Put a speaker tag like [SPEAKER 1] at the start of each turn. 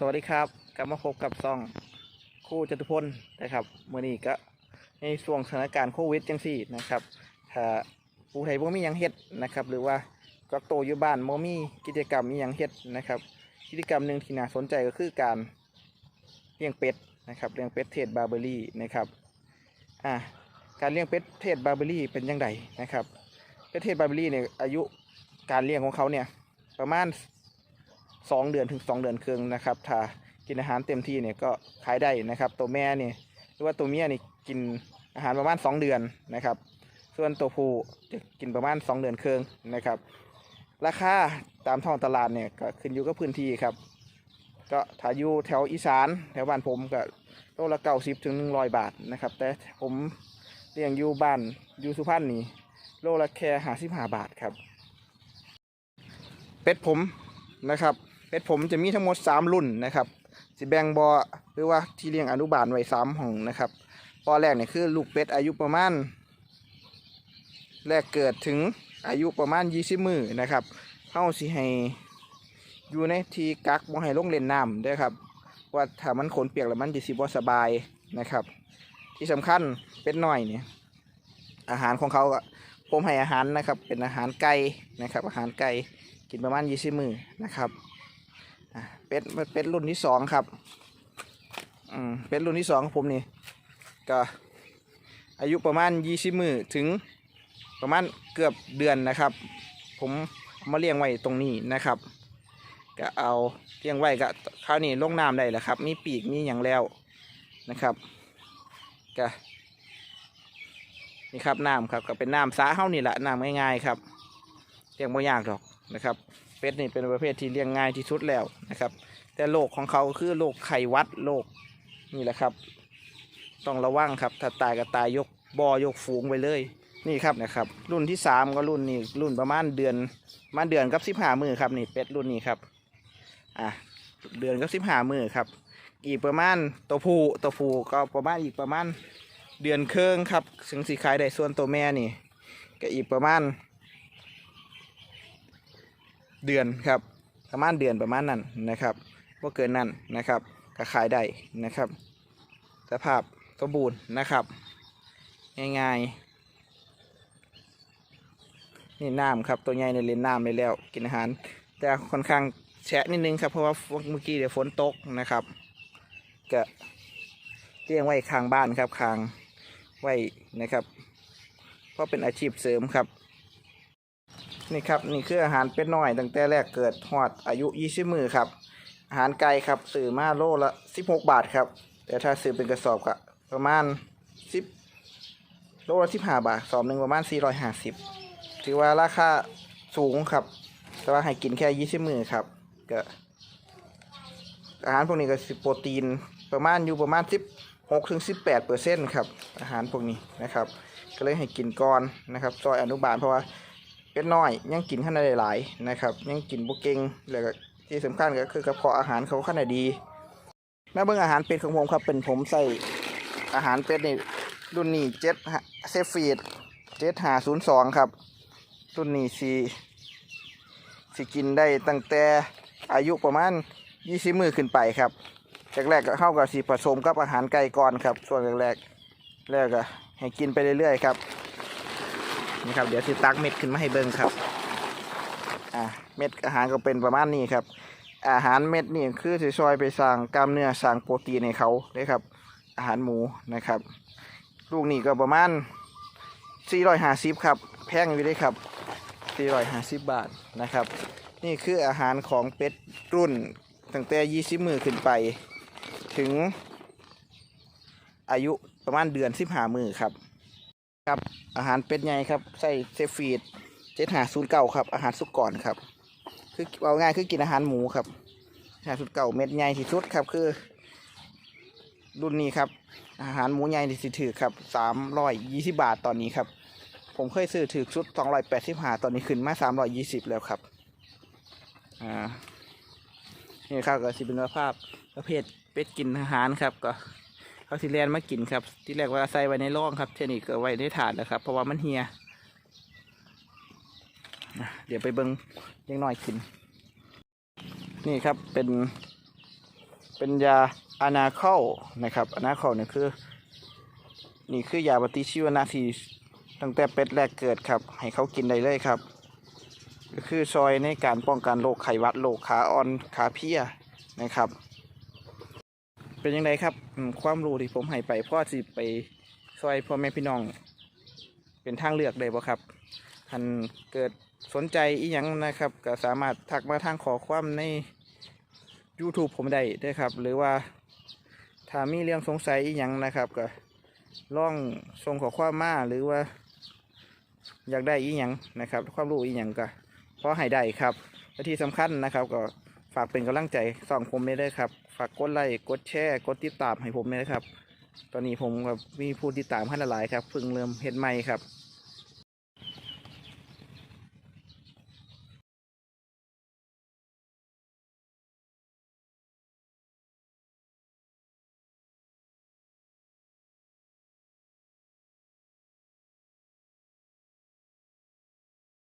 [SPEAKER 1] สวัสดีครับกลับมาพบกับซองคู่จตุพลนะครับเมื่อนี้ก็ในช่วงสถานการณ์โควิดจังสี่นะครับถ้าผู้ไทยบ่มีหยังเฮ็ดนะครับ หรือว่ากักตัวอยู่บ้านบ่มีกิจกรรมมียังเฮ็ดนะครับ กิจกรรมหนึ่งที่น่าสนใจก็คือการเลี้ยงเป็ดนะครับเลี้ยงเป็ดเทศบาร์เบอรี่นะครับอ่าการเลี้ยงเป็ดเทศบาร์เบอรี่เป็นยังไงนะครับเป็ดเทศบาร์เบอรี่เนี่ยอายุการเลี้ยงของเขาเนี่ยประมาณ สองเดือนถึงสองเดือนครึ่งนะครับ ถ้ากินอาหารเต็มที่เนี่ยก็ขายได้นะครับ ตัวแม่เนี่ยหรือว่าตัวเมียนี่กินอาหารประมาณสองเดือนนะครับ ส่วนตัวผู้จะกินประมาณสองเดือนครึ่งนะครับ ราคาตามท้องตลาดเนี่ยก็ขึ้นอยู่กับพื้นที่ครับ ก็ถ้าอยู่แถวอีสานแถวบ้านผมก็โลละเก้าสิบถึงหนึ่งร้อยบาทนะครับ แต่ผมเลี้ยงอยู่บ้านอยู่สุพรรณนี่โลละแค่ห้าสิบห้าบาทครับ เป็ดผมนะครับ เป็ดผมจะมีทั้งหมด 3 รุ่นนะครับสิแบ่งบอหรือว่าที่เลี้ยงอนุบาลไว้สามห้องนะครับปอแรกเนี่ยคือลูกเป็ดอายุประมาณแรกเกิดถึงอายุประมาณ 20 มือนะครับเฮาสิให้อยู่ในที่กักบ่ให้ลงเล่นน้ำด้วยครับว่าถ้ามันขนเปียกแล้วมันจะสิบ่สบายนะครับ ที่สำคัญเป็ดน้อยเนี่ยอาหารของเขาก็ผมให้อาหารนะครับ เป็นอาหารไก่นะครับ อาหารไก่กินประมาณ20มือนะครับ เป็ดเป็ดรุ่นที่สองครับอืมเป็ดรุ่นที่สองของผมนี่ก็อายุประมาณ20มือถึงประมาณเกือบเดือนนะครับ ผมมาเลี้ยงไว้ตรงนี้นะครับ ก็เอาเลี้ยงไว้ก็คราวนี้ลงน้ำได้แล้วครับ มีปีกมีอย่างแล้วนะครับก็นี่ครับน้ำครับก็เป็นน้ำสาเฮ้านี่แหละน้ำง่ายๆครับ เลี้ยงไม่ยากหรอกนะครับ เป็ดนี่เป็นประเภทที่เลี้ยงง่ายที่สุดแล้วนะครับ แต่โรคของเขาคือโรคไข้วัดโรคนี่แหละครับ ต้องระวังครับ ถ้าตายก็ตายยกบอยกฝูงไปเลยนี่ครับนะครับ รุ่นที่สามก็รุ่นนี้รุ่นประมาณเดือนมาเดือนกับสิบห้ามือครับนี่เป็ดรุ่นนี้ครับอะเดือนกับสิบห้ามือครับ อีกประมาณตัวผู้ตัวผู้ก็ประมาณอีกประมาณเดือนครึ่งครับถึงสีขายได้ส่วนตัวแม่นี่ ก็อีกประมาณ เดือนครับประมาณเดือนประมาณนั้นนะครับว่าเกินนั้นนะครับก็ขายได้นะครับสภาพสมบูรณ์นะครับ ง่ายๆนี่น้ำครับตัวใหญ่ในเล่นน้ำไปแล้วกินอาหาร แต่ค่อนข้างแฉะนิดนึงครับเพราะว่าเมื่อกี้เดี๋ยวฝนตกนะครับก็เลี้ยงไว้ข้างบ้านครับข้างไว้นะครับ เพราะเป็นอาชีพเสริมครับ นี่ครับนี่คืออาหารเป็ดน้อยตั้งแต่แรกเกิดหอดอายุ20มือครับ อาหารไก่ครับซื้อมาโลละ16บาทครับ แต่ถ้าซื้อเป็นกระสอบก็ประมาณ10โลละ15บาทสอบหนึ่งประมาณ450ถือว่าราคาสูงครับ แต่ว่าให้กินแค่20มือครับก็อาหารพวกนี้ก็สิโปรตีนประมาณอยู่ประมาณ16ถึง18เปอร์เซ็นต์ครับอาหารพวกนี้นะครับ ก็เลยให้กินก่อนนะครับซอยอนุบาลเพราะว่า เป็ดน้อยยังกินขนาดหลายๆนะครับ ยังกินบุเก่งแล้วก็ที่สำคัญก็คือกระเพาะอาหารเขาขนาดดีแม่เบิ่งอาหารเป็ดของผมครับเป็นผมใส่อาหารเป็ดนี่รุ่นนี้เจ็ดเซฟฟีดเจ็ดหาศูนย์สองครับ รุ่นนี้สีสีกินได้ตั้งแต่อายุประมาณยี่สิบมือขึ้นไปครับแรกๆก็เข้ากับสีผสมกับอาหารไก่ก่อนครับส่วนแรกๆแล้วก็ให้กินไปเรื่อยๆครับ นี่ครับเดี๋ยวสิตักเม็ดขึ้นมาให้เบิ่งครับอ่าเม็ดอาหารก็เป็นประมาณนี้ครับ อาหารเม็ดนี่คือสิซอยไปสร้างกล้ามเนื้อสร้างโปรตีนให้เขาเลยครับ อาหารหมูนะครับ ลูกนี่ก็ประมาณ450ครับ แพงอยู่เลยครับ450 บาทนะครับ นี่คืออาหารของเป็ดรุ่นตั้งแต่ 20 มือขึ้นไป ถึงอายุประมาณเดือน 15 มือครับ ครับอาหารเป็ดใหญ่ครับใส่เซฟีดเจ็ดหาศูนย์เก่าครับ อาหารสุกก่อนครับ คือเอาง่ายคือกินอาหารหมูครับอาหารสุดเก่าเม็ดใหญ่ที่สุดครับคือ รุ่นนี้ครับ อาหารหมูใหญ่ที่สิถือครับสามร้อยยี่สิบาทตอนนี้ครับ ผมเคยซื้อถือชุดสองร้อยแปดสิบหาตอนนี้ขึ้นมาสามร้อยยี่สิบแล้วครับอ่านี่ครับก็สิเป็นภาพประเภทเป็ดกินอาหารครับก็ เขาสิเลียนมากินครับ ที่แรกว่าใส่ไว้ในร่องครับเทนี้ก็ไว้ในถาดแล้วครับ เพราะว่ามันเฮียเดี๋ยวไปเบิ้งยังน้อยกิน นี่ครับเป็นเป็นยาอานาเข้านะครับอานาเข้าเนี่ยคือ นี่คือยาปฏิชีวนะที่ตั้งแต่เป็ดแรกเกิดครับ ให้เขากินได้เลยครับ ก็คือซอยในการป้องกันโรคไขวัดโรคขาอ่อนขาเพี้ยนะครับ เป็นยังไงครับความรู้ที่ผมให้ไปพ่อสิไปซอยพ่อแม่พี่น้อง เป็นทางเลือกได้บ่ครับท่านเกิดสนใจอีหยังนะครับ ก็สามารถทักมาทางขอความใน YouTube ผมได้ด้วยครับ หรือว่าถ้ามีเรื่องสงสัยอีหยังนะครับก็ลองส่งขอความมาหรือว่า อยากได้อีหยังนะครับ ความรู้อีหยังก็พอให้ได้ครับและที่สำคัญนะครับ ก็ฝากเป็นกำลังใจส่องผมได้เลยครับ ฝากกดไลค์กดแชร์กดติดตามให้ผมด้วยนะครับ ตอนนี้ผมกับมีผู้ติดตามขั้นละหลายครับเพิ่งเริ่มเห็นใหม่ครับ